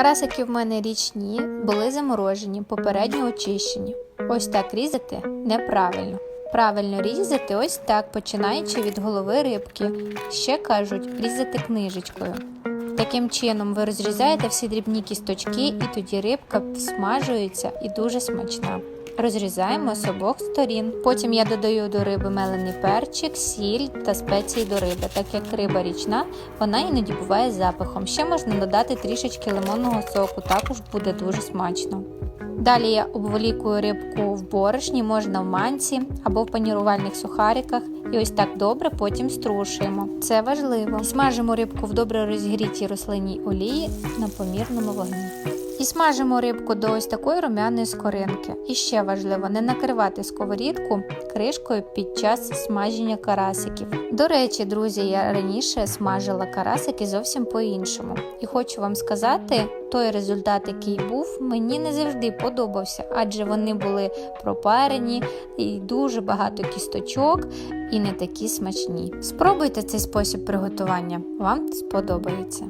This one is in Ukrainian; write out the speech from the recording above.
Карасики в мене річні, були заморожені, попередньо очищені. Ось так різати неправильно. Правильно різати ось так, починаючи від голови рибки. Ще кажуть, різати книжечкою. Таким чином ви розрізаєте всі дрібні кісточки, і тоді рибка всмажується і дуже смачна. Розрізаємо з обох сторін. Потім я додаю до риби мелений перчик, сіль та спеції до риби. Так як риба річна, вона іноді буває з запахом. Ще можна додати трішечки лимонного соку, також буде дуже смачно. Далі я обволікую рибку в борошні, можна в манці або в панірувальних сухариках. І ось так добре потім струшуємо. Це важливо. Смажимо рибку в добре розігрітій рослинній олії на помірному вогні. І смажимо рибку до ось такої румяної скоринки. І ще важливо не накривати сковорідку кришкою під час смаження карасиків. До речі, друзі, я раніше смажила карасики зовсім по-іншому. І хочу вам сказати, той результат, який був, мені не завжди подобався, адже вони були пропарені і дуже багато кісточок і не такі смачні. Спробуйте цей спосіб приготування, вам сподобається.